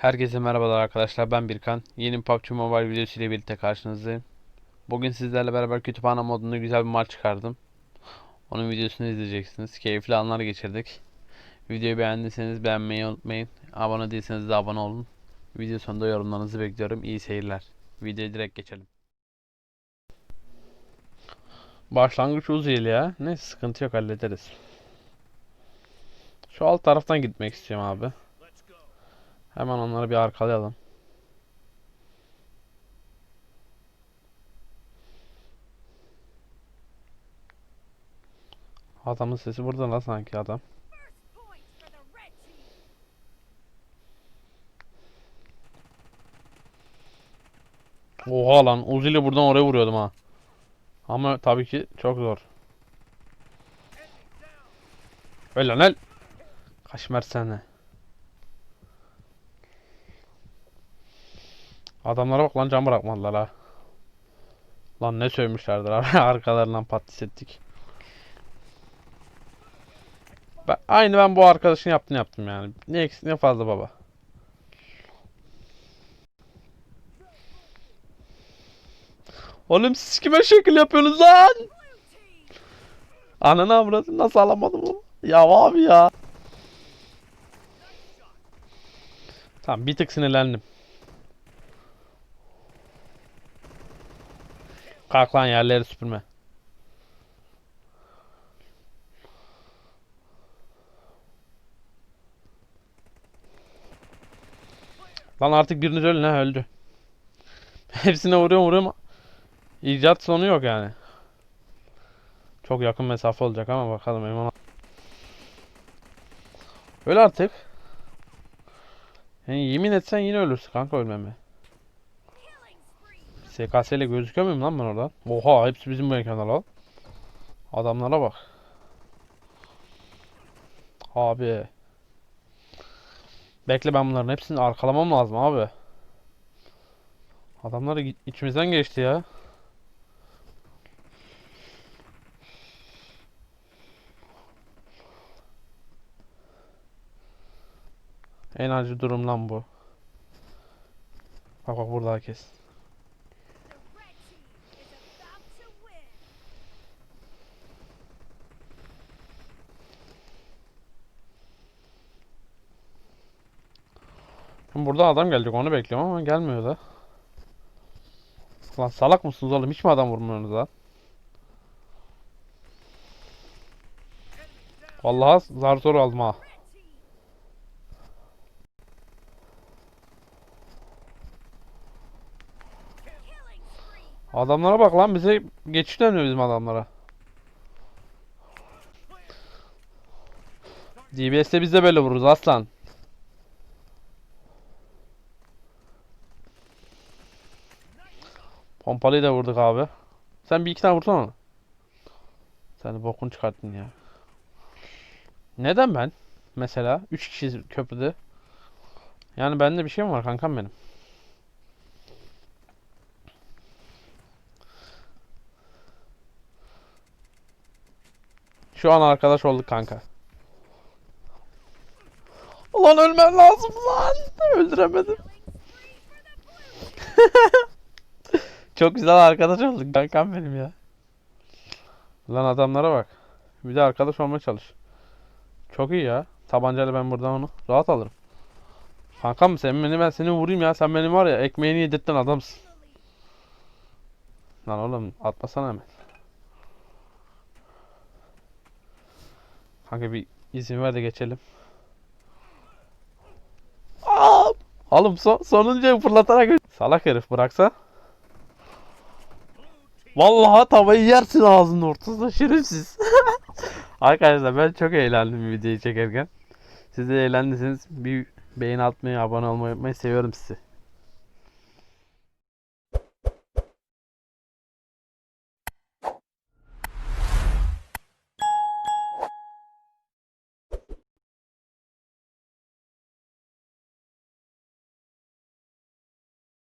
Herkese merhabalar arkadaşlar ben Birkan. Yeni PUBG Mobile videosu ile birlikte karşınızdayım. Bugün sizlerle beraber kütüphane modunda güzel bir maç çıkardım. Onun videosunu izleyeceksiniz. Keyifli anlar geçirdik. Videoyu beğendiyseniz beğenmeyi unutmayın. Abone değilseniz de abone olun. Video sonunda yorumlarınızı bekliyorum. İyi seyirler. Videoya direkt geçelim. Başlangıç uzaylı ya. Neyse sıkıntı yok hallederiz. Şu alt taraftan gitmek istiyorum abi. Hemen onları bir arkalayalım. Adamın sesi burada lan sanki adam. Oha lan Uzi ile buradan oraya vuruyordum ha. Ama tabii ki çok zor. Öl lan öl. Kaşmer seni. Adamlara bak lan can bırakmadılar ha. Lan ne sövmüşlerdir. Arkalarından patlis ettik. Ben, aynı ben bu arkadaşın yaptığını yaptım yani. Ne eksik ne fazla baba. Oğlum siz kime şekil yapıyorsunuz lan? Ananı avradını nasıl alamadım onu? Ya abi ya. Tamam bir tık sinirlendim. Kalk lan yerleri süpürme. Lan artık biriniz ölün ha öldü. Hepsine vuruyorum vuruyorum. İcat sonu yok yani. Çok yakın mesafe olacak ama bakalım emin Öl artık. Yani yemin etsen yine ölürsün kanka ölmeme. SKS ile gözüküyor muyum lan ben oradan? Oha hepsi bizim bu ekranda lan. Adamlara bak. Abi. Bekle ben bunların hepsini arkalamam lazım abi. Adamları gi- içimizden geçti ya. En acı durum lan bu. Bak bak burada herkes. Şimdi burada adam gelecek onu bekliyorum ama gelmiyor da. Lan salak mısınız oğlum? Hiç mi adam vurmuyorsunuz lan? Vallahi zar zor aldım ha. Adamlara bak lan bize geçiş dönüyor bizim adamlara. DBS'te biz de böyle vururuz aslan. Pompalıyı da vurduk abi. Sen bir iki tane vursana. Sen bokunu çıkarttın ya. Neden ben? Mesela 3 kişi köprüde. Yani bende bir şey mi var kankam benim? Şu an arkadaş olduk kanka. Ulan ölmem lazım lan. Öldüremedim. Çok güzel arkadaş olduk kankam benim ya. Lan adamlara bak. Bir de arkadaş olmaya çalış. Çok iyi ya. Tabancayla ben buradan onu rahat alırım. Kankam sen beni ben seni vurayım ya. Sen benim var ya ekmeğini yedirttin adamsın. Lan oğlum atmasana hemen. Kanka bir izin ver de geçelim. Aa! Oğlum son, sonuncuyu fırlatarak Salak herif bıraksa. Vallahi tavayı yersin ağzının ortasında şerefsiz. Arkadaşlar ben çok eğlendim videoyu çekerken. Siz de eğlendiyseniz bir beğeni atmayı, abone olmayı unutmayın. Seviyorum sizi.